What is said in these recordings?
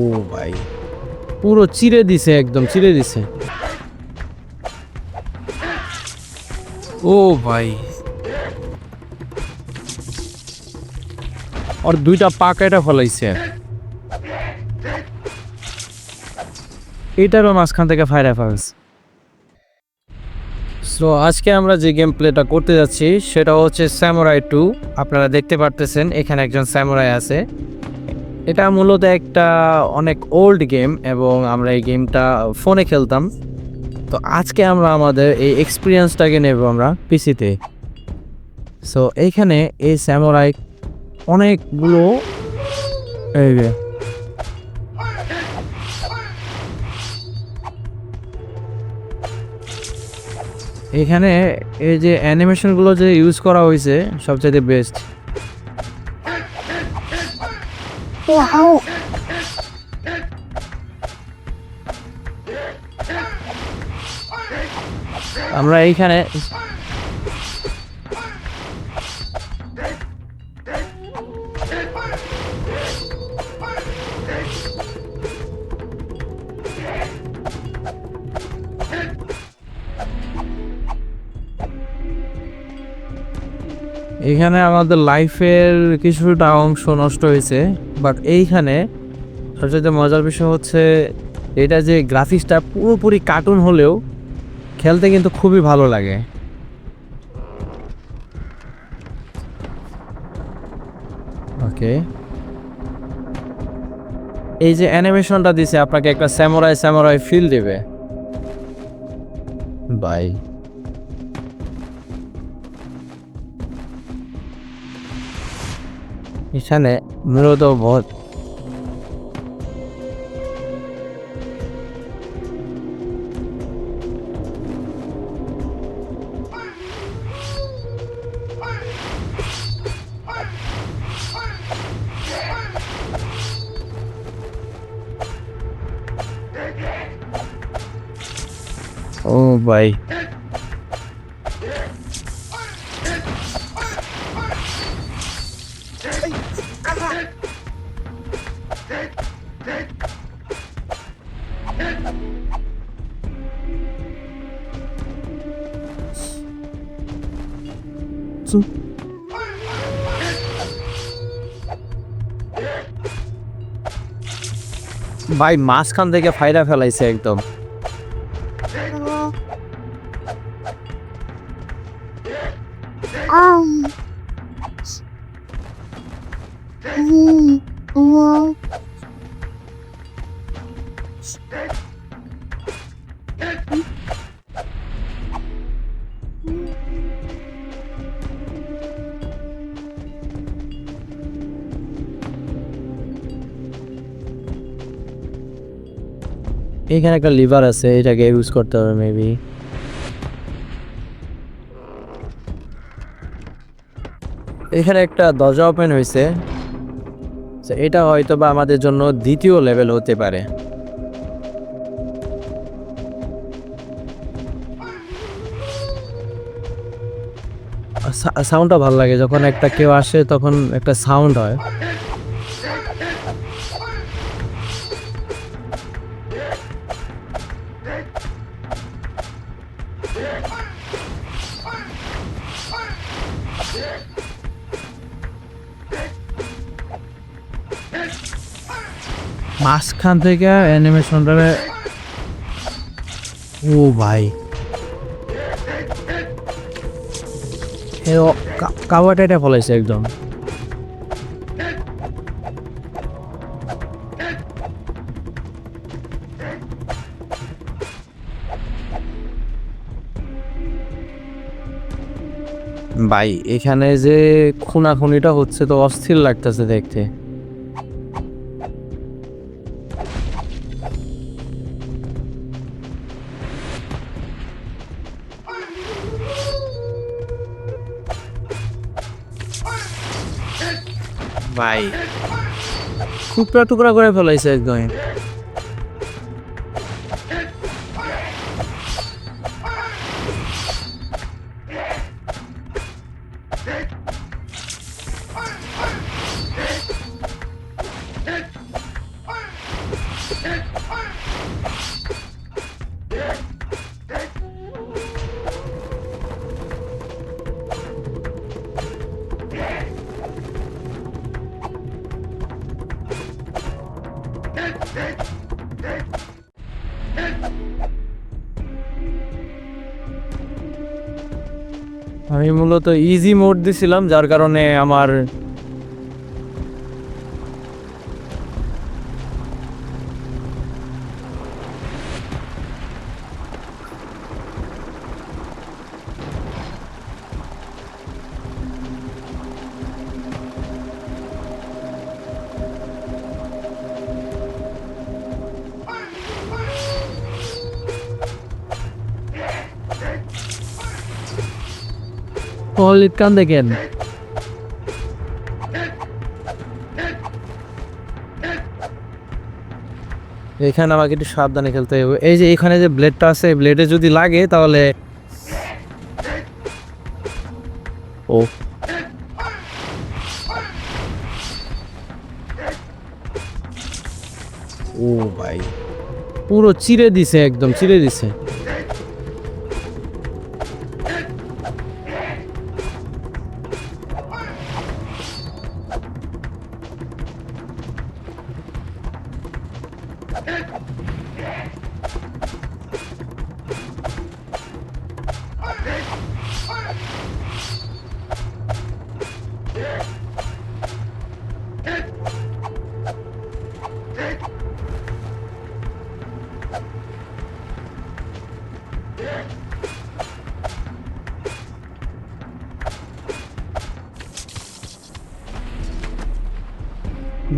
ও ভাই। পুরো চিড়ে দিছে একদম চিড়ে দিছে। ও ভাই। ওর দুইটা পা কেটে ফলাইছে। এটারও মাঝখান থেকে ফায়ার অ্যাফার্স সো আজকে আমরা যে গেম প্লেটা করতে যাচ্ছি সেটা হচ্ছে স্যামোরাই টু আপনারা দেখতে পারতেছেন এখানে একজন স্যামোরাই আছে। এটা মূলত একটা অনেক ওল্ড গেম এবং আমরা এই গেমটা ফোনে খেলতাম। তো আজকে আমরা আমাদের এই এক্সপিরিয়েন্সটাকে নেব আমরা পিসিতে সো এইখানে এই স্যামোরাই অনেকগুলো এখানে এই যে অ্যানিমেশনগুলো যে ইউজ করা হয়েছে সবচেয়ে বেস্ট আমরা এইখানে এখানে আমাদের লাইফের কিছুটা অংশ নষ্ট হয়েছে বাট এইখানে সবচেয়ে মজার বিষয় হচ্ছে এটা যে গ্রাফিক্সটা পুরোপুরি কার্টুন হলেও খেলতে কিন্তু খুবই ভালো লাগে। ওকে এই যে অ্যানিমেশনটা দিছে, আপনাকে একটা স্যামোরাই স্যামোরাই ফিল দেবে। বাই এখানে মূলত বহুত ও ভাই ভাই মাঝখান থেকে ফায়দা ফেলাইছে একদম Um. এখানে একটা লিভার আছে, এটাকে ইউজ করতে হবে মেবি এখানে একটা দরজা ওপেন হয়েছে। এটা হয়তো বা আমাদের জন্য দ্বিতীয় লেভেল হতে পারে। সাউন্ডটা ভালো লাগে, যখন একটা কেউ আসে, তখন একটা সাউন্ড হয়। মাঝখান থেকে অ্যানিমেশনটা ও ভাই। এটা ফলাইছে একদম। ভাই, এখানে যে খুনাখুনিটা হচ্ছে তো অস্থির লাগতেছে দেখতে। ভাই। টুকরা টুকরা করে ফেলাইছে একদম আমি মূলত ইজি মোড দিছিলাম যার কারণে আমার Hold কান্দে কেন এখানে আমাকে একটু সাবধানে খেলতে হবে। এই যে এখানে যে ব্লেডটা আছে ব্লেডে যদি লাগে তাহলে ও। ও ভাই। পুরো চিড়ে দিছে একদম চিড়ে দিছে।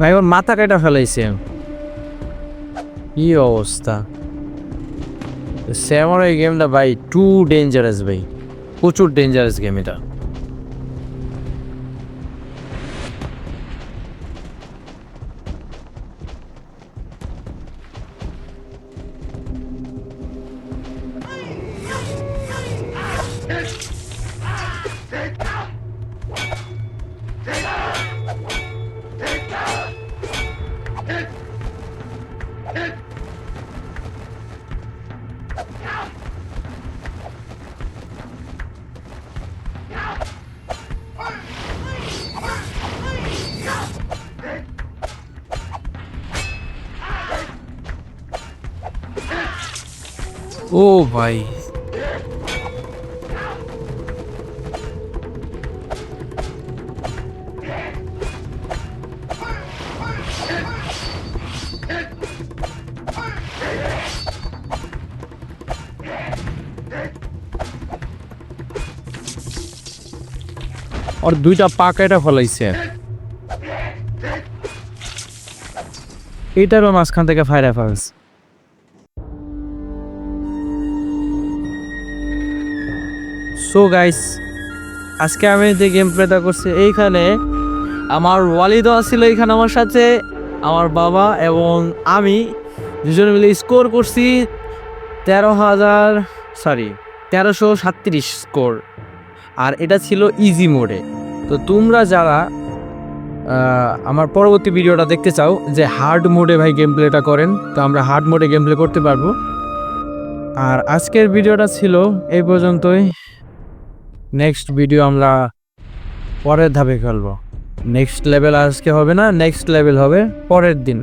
ভাই ওর মাথা কেটে ফেলাইছে। কি অবস্থা স্যামরাই গেমটা ভাই টু ডেঞ্জারাস ভাই প্রচুর ডেঞ্জারাস গেম এটা ও ভাই। ওর দুইটা পা কেটে ফলাইছে। এটারও মাঝখান থেকে ফায়ার ফার্স সো গাইস আজকে আমি যে গেম প্লেটা করছি, এইখানে আমার ওয়ালিদও ছিল এইখানে আমার সাথে, আমার বাবা এবং আমি দুজনে মিলে স্কোর করছি তেরো হাজার সরি তেরোশো সাতত্রিশ স্কোর আর এটা ছিল ইজি মোডে তো তোমরা যারা আমার পরবর্তী ভিডিওটা দেখতে চাও যে হার্ড মোডে ভাই গেম প্লেটা করেন, তো আমরা হার্ড মোডে গেম প্লে করতে পারব। আর আজকের ভিডিওটা ছিল এই পর্যন্তই। নেক্সট ভিডিও আমরা পরের ধাপে খেলব। নেক্সট লেভেল আজকে হবে না নেক্সট লেভেল হবে পরের দিন।